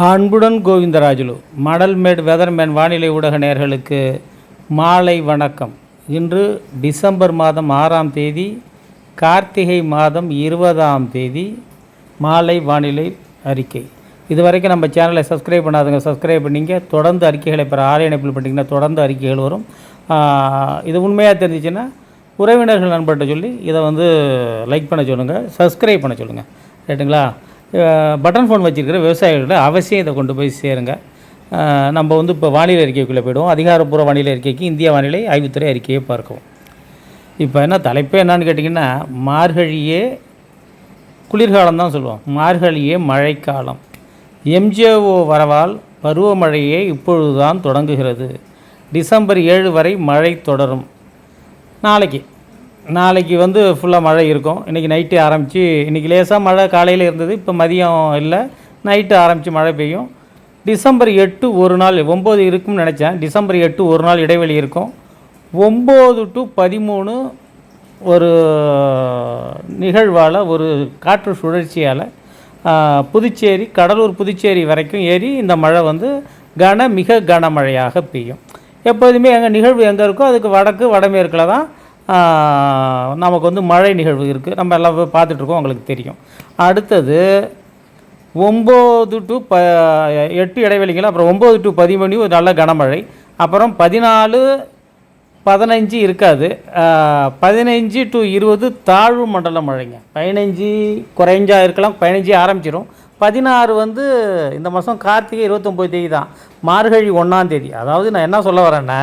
அன்புடன் கோவிந்தராஜுலு மடல்மேட் வெதர்மேன் வானிலை ஊடக நேர்களுக்கு மாலை வணக்கம். இன்று டிசம்பர் மாதம் ஆறாம் தேதி கார்த்திகை மாதம் இருபதாம் தேதி மாலை வானிலை அறிக்கை. இதுவரைக்கும் நம்ம சேனலை சப்ஸ்கிரைப் பண்ணாதுங்க சப்ஸ்கிரைப் பண்ணிங்க. தொடர்ந்து அறிக்கைகளை பெற ஆலய இணைப்பில் பண்ணிங்கன்னா தொடர்ந்து அறிக்கைகள் வரும். இது உண்மையாக தெரிஞ்சிச்சுன்னா உறவினர்கள் நண்பர்கிட்ட சொல்லி இதை வந்து லைக் பண்ண சொல்லுங்கள் சப்ஸ்கிரைப் பண்ண சொல்லுங்கள் ரைட்டுங்களா பட்டன் ஃபோன் வச்சுருக்கிற விவசாயிகள்கிட்ட அவசியம் இதை கொண்டு போய் சேருங்க. நம்ம வந்து இப்போ வானிலை அறிக்கைக்குள்ளே போயிடுவோம். அதிகாரப்பூர்வ வானிலை அறிக்கைக்கு இந்திய வானிலை ஆய்வுத்துறை அறிக்கையை பார்க்கவும். இப்போ என்ன தலைப்பே என்னான்னு கேட்டிங்கன்னா மார்கழியே குளிர்காலம் தான் சொல்லுவோம். மார்கழியே மழைக்காலம். எம்ஜிஓ வரவால் பருவமழையே இப்பொழுதுதான் தொடங்குகிறது. டிசம்பர் ஏழு வரை மழை தொடரும். நாளைக்கு நாளைக்கு வந்து ஃபுல்லாக மழை இருக்கும். இன்றைக்கி நைட்டு ஆரம்பித்து இன்றைக்கி லேசாக மழை காலையில் இருந்தது இப்போ மதியம் இல்லை. நைட்டு ஆரம்பித்து மழை பெய்யும். டிசம்பர் எட்டு ஒரு நாள் ஒம்பது இருக்கும்னு நினச்சேன். டிசம்பர் எட்டு ஒரு நாள் இடைவெளி இருக்கும். ஒம்பது டு பதிமூணு ஒரு நிகழ்வால் ஒரு காற்று சுழற்சியால் புதுச்சேரி கடலூர் புதுச்சேரி வரைக்கும் ஏறி இந்த மழை வந்து கன மிக கனமழையாக பெய்யும். எப்போதுமே எங்கள் நிகழ்வு எங்கே இருக்கோ அதுக்கு வடக்கு வடமேற்கில் தான் நமக்கு வந்து மழை நிகழ்வு இருக்குது நம்ம எல்லாம் பார்த்துட்ருக்கோம் உங்களுக்கு தெரியும். அடுத்தது ஒம்பது டு ப எட்டு இடைவெளிகள் அப்புறம் ஒம்பது டு பதிமணி ஒரு நல்ல கனமழை. அப்புறம் பதினாலு பதினஞ்சு இருக்காது. பதினஞ்சு டு இருபது தாழ்வு மண்டல மழைங்க. பதினஞ்சு குறைஞ்சா இருக்கலாம் பதினஞ்சு ஆரம்பிச்சிடும் பதினாறு வந்து இந்த மாதம் கார்த்திகை இருபத்தொம்போது தேதி தான். மார்கழி ஒன்றாம் தேதி. அதாவது நான் என்ன சொல்ல வரேன்னா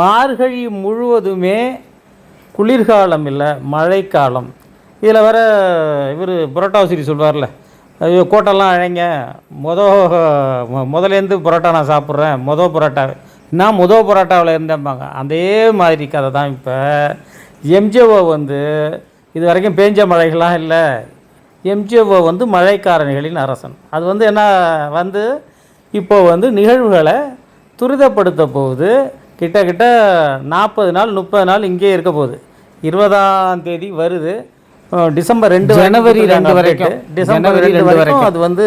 மார்கழி முழுவதுமே குளிர்காலம் இல்லை மழைக்காலம். இதில் வர இவர் புரோட்டாசிரி சொல்வார்ல ஐயோ கோட்டெல்லாம் அழைங்க. மொத முதலேருந்து புரோட்டா நான் சாப்பிட்றேன். மொதல் புரோட்டா. நான் முதல் புரோட்டாவில் இருந்தேன்பாங்க அதே மாதிரி கதை தான் இப்போ. எம்ஜிஓ வந்து இது வரைக்கும் பேஞ்ச மழைகள்லாம் இல்லை. எம்ஜிஓ வந்து மழைக்காரணிகளின் அரசன். அது வந்து என்ன வந்து இப்போ வந்து நிகழ்வுகளை துரிதப்படுத்த போகுது. கிட்டக்கிட்ட நாற்பது நாள் முப்பது நாள் இங்கே இருக்க போகுது. இருபதாம் தேதி வருது. டிசம்பர் ரெண்டு ஜனவரி ரெண்டு. வரைக்கும். டிசம்பர் ரெண்டு வரைக்கும் அது வந்து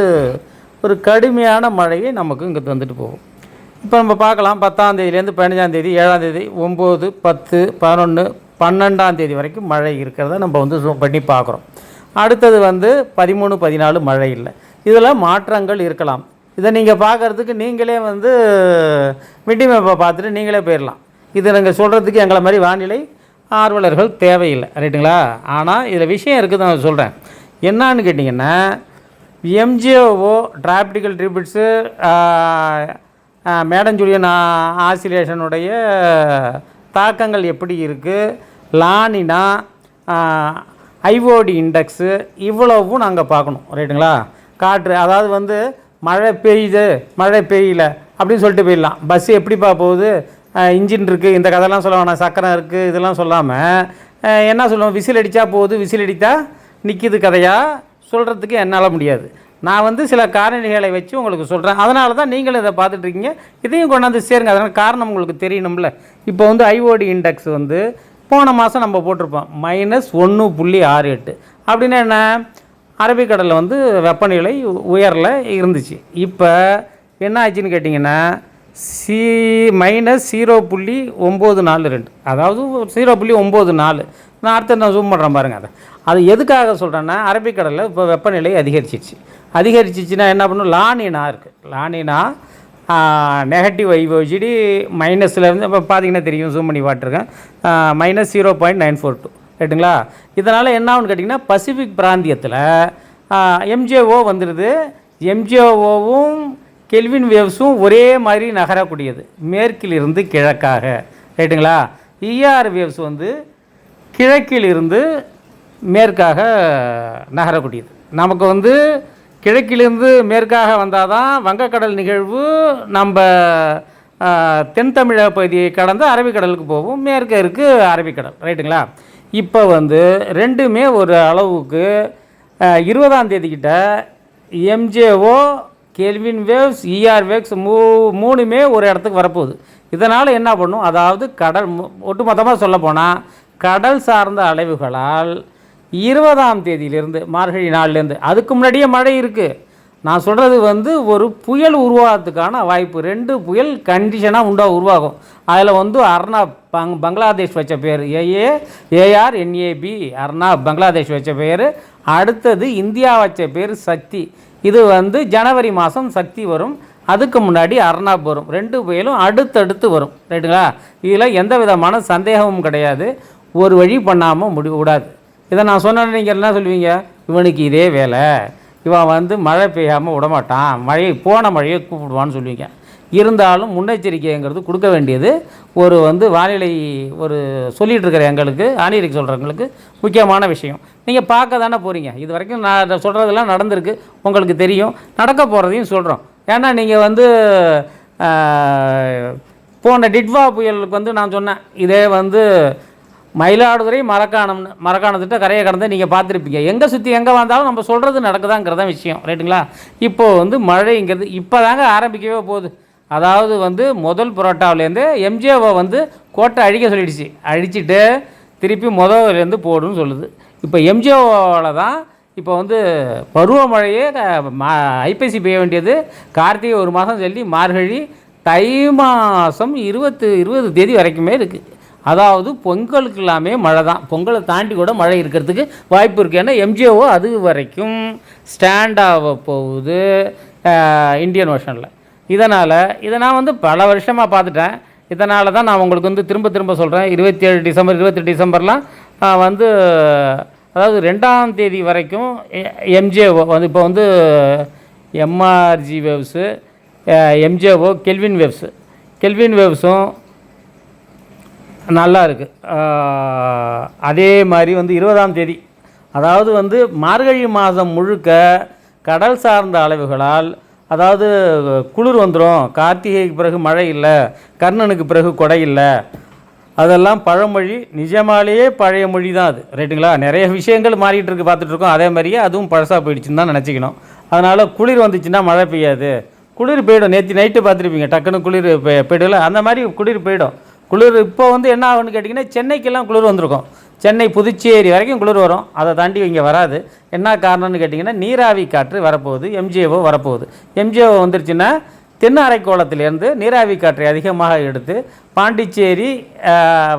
ஒரு கடுமையான மழையை நமக்கு இங்கே தந்துட்டு போகும். இப்போ நம்ம பார்க்கலாம் பத்தாம் தேதியிலேருந்து பதினஞ்சாம் தேதி ஏழாம் தேதி ஒம்பது பத்து பதினொன்று பன்னெண்டாம் தேதி வரைக்கும் மழை இருக்கிறத நம்ம வந்து zoom பண்ணி பார்க்குறோம். அடுத்தது வந்து பதிமூணு பதினாலு மழை இல்லை. இதில் மாற்றங்கள் இருக்கலாம். இதை நீங்கள் பார்க்குறதுக்கு நீங்களே வந்து மிட்டி மேப்பை பார்த்துட்டு நீங்களே போயிடலாம். இது நீங்கள் சொல்கிறதுக்கு எங்களை மாதிரி வானிலை ஆர்வலர்கள் தேவையில்லை ரைட்டுங்களா ஆனால் இதில் விஷயம் இருக்குது நான் சொல்கிறேன் என்னான்னு கேட்டிங்கன்னா எம்ஜிஓ டிராப்டிக்கல் ட்ரிபிட்ஸு மேடம் ஜூலியன் ஆசிலேஷனுடைய தாக்கங்கள் எப்படி இருக்குது லானினா ஐஓடி இண்டெக்ஸு இவ்வளவும் நாங்கள் பார்க்கணும் ரைட்டுங்களா காற்று அதாவது வந்து மழை பெய்யுது மழை பெய்யல அப்படின்னு சொல்லிட்டு போயிடலாம். பஸ் எப்படிப்பா போகுது? இன்ஜின் இருக்குது இந்த கதைலாம் சொல்ல வேணாம் சக்கரம் இருக்குது இதெல்லாம் சொல்லாமல் என்ன சொல்லுவோம் விசில் அடித்தா போகுது விசில் அடித்தா நிற்கிது கதையாக சொல்கிறதுக்கு என்னால் முடியாது. நான் வந்து சில காரணிகளை வச்சு உங்களுக்கு சொல்கிறேன் அதனால தான் நீங்களும் இதை பார்த்துட்ருக்கீங்க. இதையும் கொண்டாந்து சேருங்க. அதனால் காரணம் உங்களுக்கு தெரியணும்ல. இப்போ வந்து ஐஓடி இண்டெக்ஸ் வந்து போன மாதம் நம்ம போட்டிருப்போம். மைனஸ் ஒன்று புள்ளி ஆறு எட்டு. அப்படின்னா என்ன? அரபிக்கடலில் வந்து வெப்பநிலை உயரில் இருந்துச்சு. இப்போ என்ன ஆச்சுன்னு கேட்டிங்கன்னா சி மைனஸ் ஜீரோ புள்ளி ஒம்பது நாலு ரெண்டு. அதாவது ஜீரோ புள்ளி ஒம்பது நாலு. நான் அடுத்து நான் ஜூம் பண்ணுறேன் பாருங்கள் அதை. அது எதுக்காக சொல்கிறேன்னா அரபிக்கடலில் இப்போ வெப்பநிலை அதிகரிச்சிச்சு அதிகரிச்சிச்சுன்னா என்ன பண்ணும்? லானினா இருக்குது லானினா நெகட்டிவ் ஐஓஜிடி மைனஸில் இருந்து இப்போ பார்த்தீங்கன்னா தெரியும் ஜூம் பண்ணி பாட்டிருக்கேன் minus zero point nine four two ரைட்டுங்களா இதனால் என்ன ஆகுன்னு கேட்டிங்கன்னா பசிபிக் பிராந்தியத்தில் எம்ஜிஓ வந்துடுது எம்ஜிஓவும் கெல்வின் வேவ்ஸும் ஒரே மாதிரி நகரக்கூடியது. மேற்கிலிருந்து கிழக்காக. ரைட்டுங்களா இஆர் வேவ்ஸ் வந்து கிழக்கிலிருந்து மேற்காக நகரக்கூடியது. நமக்கு வந்து கிழக்கிலிருந்து மேற்காக வந்தால் தான் வங்கக்கடல் நிகழ்வு நம்ம தென் தமிழக பகுதியை கடந்து அரபிக்கடலுக்கு போகும். மேற்கே இருக்குது அரபிக்கடல். ரைட்டுங்களா? இப்போ வந்து ரெண்டுமே ஒரு அளவுக்கு இருபதாம் தேதிக்கிட்ட MJO Kelvin waves ER waves மூ மூணுமே ஒரு இடத்துக்கு வரப்போகுது. இதனால் என்ன பண்ணும்? அதாவது கடல் ஒட்டுமொத்தமாக சொல்ல போனால் கடல் சார்ந்த அலைவுகளால் இருபதாம் தேதியிலிருந்து மார்கழி நாள்லேருந்து அதுக்கு முன்னாடியே மழை இருக்குது நான் சொல்கிறது வந்து ஒரு புயல் உருவாகிறதுக்கான வாய்ப்பு. ரெண்டு புயல் கண்டிஷனாக உண்டா உருவாகும். அதில் வந்து அர்ணா பங் பங்களாதேஷ் வச்ச பேர். ஏஏ ஏஆர் என்ஏபி அர்ணா பங்களாதேஷ் வச்ச பேர். அடுத்தது இந்தியா வச்ச பேர் சக்தி. இது வந்து ஜனவரி மாதம் சக்தி வரும். அதுக்கு முன்னாடி அர்னாப் வரும். ரெண்டு புயலும் அடுத்தடுத்து வரும். ரைட்டுங்களா? இதில் எந்த விதமான சந்தேகமும் கிடையாது. ஒரு வழி பண்ணாமல் முடி விடாது. இதை நான் சொன்னேன்னு நீங்கள் என்ன சொல்லுவீங்க? இவனுக்கு இதே வேலை. இவன் வந்து மழை பெய்யாமல் விடமாட்டான். மழையை போன மழையை கூப்பிடுவான்னு சொல்லுவீங்க. இருந்தாலும் முன்னெச்சரிக்கைங்கிறது கொடுக்க வேண்டியது. ஒரு வந்து வானிலை ஒரு சொல்லிகிட்டு இருக்கிற எங்களுக்கு ஆணிரிக்கு சொல்கிறவங்களுக்கு முக்கியமான விஷயம். நீங்கள் பார்க்க தானே போகிறீங்க இது வரைக்கும் நான் சொல்கிறதெல்லாம் நடந்திருக்கு. உங்களுக்கு தெரியும். நடக்க போகிறதையும் சொல்கிறோம் ஏன்னா நீங்கள் வந்து போன டிட்வா புயலுக்கு வந்து நான் சொன்னேன். இதே வந்து மயிலாடுதுறை மரக்காணம்னு மரக்காணத்திட்ட கரையை கடந்து நீங்கள் பார்த்துருப்பீங்க. எங்கே சுற்றி எங்கே வந்தாலும் நம்ம சொல்கிறது நடக்குதாங்கிறதான் விஷயம். ரைட்டுங்களா? இப்போது வந்து மழைங்கிறது இப்போ தாங்க ஆரம்பிக்கவே போகுது. அதாவது வந்து முதல் புரோட்டாவிலேருந்து எம்ஜிஓவை வந்து கோட்டை அழிக்க சொல்லிடுச்சு. அழிச்சிட்டு திருப்பி முதல்லேருந்து போடுன்னு சொல்லுது. இப்போ எம்ஜிஓவில் தான் இப்போ வந்து பருவமழையே மா ஐப்பசி பெய்ய வேண்டியது. கார்த்திகை ஒரு மாதம் சொல்லி மார்கழி தை மாதம் இருபத்து இருபது தேதி வரைக்குமே இருக்குது அதாவது பொங்கலுக்கு எல்லாமே மழை தான். பொங்கலை தாண்டி கூட மழை இருக்கிறதுக்கு வாய்ப்பு இருக்குது ஏன்னா எம்ஜிஓ அது வரைக்கும் ஸ்டாண்ட் ஆக போகுது இந்தியன் ஓஷனில். இதனால் இதை நான் வந்து பல வருஷமாக பார்த்துட்டேன். இதனால தான் நான் உங்களுக்கு வந்து திரும்ப திரும்ப சொல்கிறேன் இருபத்தி ஏழு டிசம்பர் இருபத்தெட்டு டிசம்பர்லாம் வந்து அதாவது ரெண்டாம் தேதி வரைக்கும் எம்ஜிஓ வந்து இப்போ வந்து MRG waves MJO Kelvin waves Kelvin வேவ்ஸும் நல்லா இருக்குது அதே மாதிரி வந்து இருபதாம் தேதி. அதாவது வந்து மார்கழி மாதம் முழுக்க கடல் சார்ந்த அளவுகளால் அதாவது குளிர் வந்துடும் கார்த்திகைக்கு பிறகு மழை இல்லை. கர்ணனுக்கு பிறகு கொடை இல்லை. அதெல்லாம் பழமொழி. நிஜமாலேயே பழைய மொழி தான் அது. ரைட்டுங்களா? நிறைய விஷயங்கள் மாறிட்டு இருக்கு பார்த்துட்டு இருக்கோம். அதே மாதிரியே அதுவும் பழசாக போயிடுச்சுன்னு தான் நினச்சிக்கணும். அதனால் குளிர் வந்துச்சுன்னா மழை பெய்யாது. குளிர் போயிடும். நேற்று நைட்டு பார்த்துருப்பீங்க. டக்குன்னு குளிர் போயிடல போயிடும்ல. அந்த மாதிரி குளிர் போயிடும். குளிர் இப்போ வந்து என்ன ஆகுன்னு கேட்டிங்கன்னா சென்னைக்கெல்லாம் குளிர் வந்திருக்கும். சென்னை புதுச்சேரி வரைக்கும் குளிர் வரும். அதை தாண்டி இங்கே வராது. என்ன காரணம்னு கேட்டிங்கன்னா நீராவி காற்று வரப்போகுது எம்ஜிஓ வரப்போகுது. எம்ஜிஓ வந்துருச்சுன்னா தென் அரைக்கோளத்திலேருந்து நீராவி காற்றை அதிகமாக எடுத்து பாண்டிச்சேரி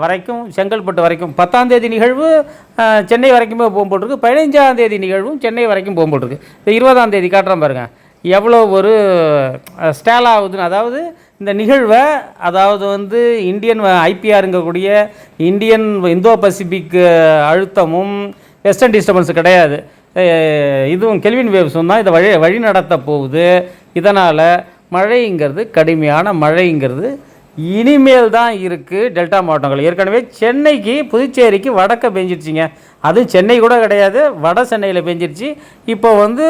வரைக்கும் செங்கல்பட்டு வரைக்கும் பத்தாம் தேதி நிகழ்வு சென்னை வரைக்குமே போகும்போட்டிருக்கு பதினைஞ்சாம் தேதி நிகழ்வும் சென்னை வரைக்கும் போகும்போட்டிருக்கு இப்போ இருபதாம் தேதி காட்டுறேன் பாருங்கள் எவ்வளோ ஒரு ஸ்டேல் ஆகுதுன்னு அதாவது இந்த நிகழ்வை அதாவது வந்து இந்தியன் ஐபிஆருங்கக்கூடிய இந்தியன் இந்தோ பசிபிக் அழுத்தமும் வெஸ்டர்ன் டிஸ்டர்பன்ஸ் கிடையாது. இதுவும் கெல்வின் வேவ்ஸும் தான் இதை வழி வழி நடத்த போகுது. இதனால் மழைங்கிறது கடுமையான மழைங்கிறது இனிமேல் தான் இருக்குது டெல்டா மாவட்டங்கள். ஏற்கனவே சென்னைக்கு புதுச்சேரிக்கு வடக்க பெஞ்சிருச்சிங்க. அதுவும் சென்னை கூட கிடையாது வட சென்னையில் பெஞ்சிருச்சு. இப்போ வந்து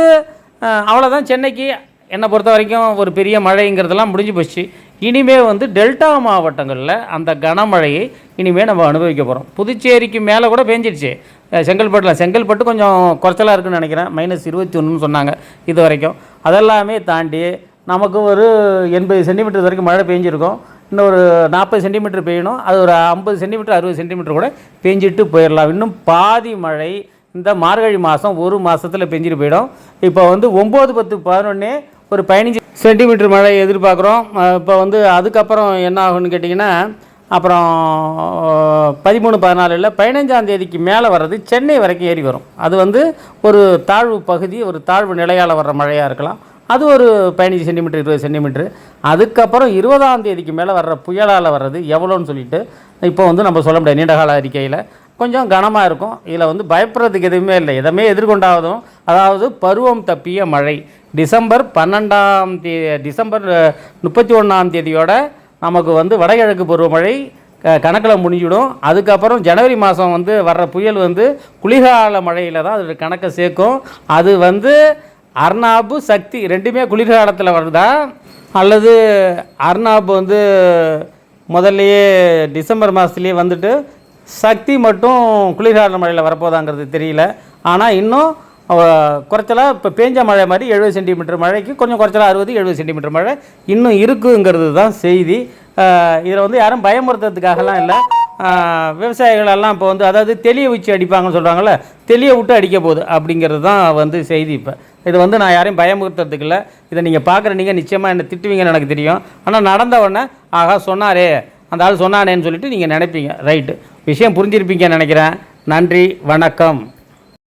அவ்வளோதான் சென்னைக்கு என்னை பொறுத்த வரைக்கும் ஒரு பெரிய மழைங்கிறதெல்லாம் முடிஞ்சு போச்சு. இனிமேல் வந்து டெல்டா மாவட்டங்களில் அந்த கனமழையை இனிமேல் நம்ம அனுபவிக்க போகிறோம் புதுச்சேரிக்கு மேலே கூட பேஞ்சிடுச்சு செங்கல்பட்டில் செங்கல்பட்டு கொஞ்சம் குறைச்சலாக இருக்குன்னு நினைக்கிறேன். மைனஸ் இருபத்தி ஒன்றுன்னு சொன்னாங்க இது வரைக்கும் அதெல்லாமே தாண்டி நமக்கு ஒரு எண்பது சென்டிமீட்டர் வரைக்கும் மழை பெஞ்சிருக்கும். இன்னும் ஒரு நாற்பது சென்டிமீட்டர் பெய்யணும். அது ஒரு ஐம்பது சென்டிமீட்டர் அறுபது சென்டிமீட்டர் கூட பெஞ்சிட்டு போயிடலாம். இன்னும் பாதி மழை இந்த மார்கழி மாதம் ஒரு மாதத்தில் பெஞ்சிட்டு போயிடும். இப்போ வந்து ஒம்பது பத்து பதினொன்னே ஒரு பதினஞ்சு சென்டிமீட்டர் மழை எதிர்பார்க்குறோம். இப்போ வந்து அதுக்கப்புறம் என்ன ஆகும்னு கேட்டிங்கன்னா அப்புறம் பதிமூணு பதினாலு இல்லை பதினஞ்சாம் தேதிக்கு மேலே வர்றது சென்னை வரைக்கும் ஏறி வரும். அது வந்து ஒரு தாழ்வு பகுதி ஒரு தாழ்வு நிலையால் வர்ற மழையாக இருக்கலாம். அது ஒரு பதினஞ்சு சென்டிமீட்டர் இருபது சென்டிமீட்டர். அதுக்கப்புறம் இருபதாம் தேதிக்கு மேலே வர்ற புயலால் வர்றது எவ்வளோன்னு சொல்லிட்டு இப்போ வந்து நம்ம சொல்ல முடியாது. நீண்டகால அறிக்கையில். கொஞ்சம் கனமாக இருக்கும். இதில் வந்து பயப்படுறதுக்கு எதுவுமே இல்லை. எதுவுமே எதிர்கொண்டாவதும் அதாவது பருவம் தப்பிய மழை. டிசம்பர் பன்னெண்டாம் தே டிசம்பர் முப்பத்தி ஒன்றாம் தேதியோட நமக்கு வந்து வடகிழக்கு பருவமழை கணக்கில் முடிஞ்சிடும். அதுக்கப்புறம் ஜனவரி மாதம் வந்து வர்ற புயல் வந்து குளிர்கால மழையில் தான் அது கணக்கை சேர்க்கும். அது வந்து அர்னாபு சக்தி ரெண்டுமே குளிர்காலத்தில் வருதா? அல்லது அர்னாபு வந்து முதல்லையே டிசம்பர் மாதத்துலேயே வந்துட்டு சக்தி மட்டும் குளிர்கால மழையில் வரப்போதாங்கிறது தெரியல. ஆனால் இன்னும் குறைச்சலாக இப்போ பேஞ்ச மழை மாதிரி எழுபது சென்டிமீட்டர் மழைக்கு கொஞ்சம் குறைச்சலாக அறுபது எழுபது சென்டிமீட்டர் மழை இன்னும் இருக்குங்கிறது தான் செய்தி. இதில் வந்து யாரும் பயமுறுத்துறதுக்காகலாம் இல்லை. விவசாயிகளெல்லாம் இப்போ வந்து அதாவது தெளிய வச்சு அடிப்பாங்கன்னு சொல்கிறாங்கல்ல தெளிய விட்டு அடிக்க போகுது அப்படிங்கிறது தான் வந்து செய்தி இப்போ. இது வந்து நான் யாரையும் பயமுறுத்துறதுக்கு இல்லை. இதை நீங்கள் பார்க்குற நீங்கள் நிச்சயமாக என்னை திட்டுவீங்கன்னு எனக்கு தெரியும். ஆனால் நடந்த உடனே ஆகா சொன்னாரே அந்த ஆள் சொன்னானேன்னு சொல்லிட்டு நீங்கள் நினைப்பீங்க. ரைட்டு. விஷயம் புரிஞ்சிருப்பீங்கன்னு நினைக்கிறேன். நன்றி வணக்கம்.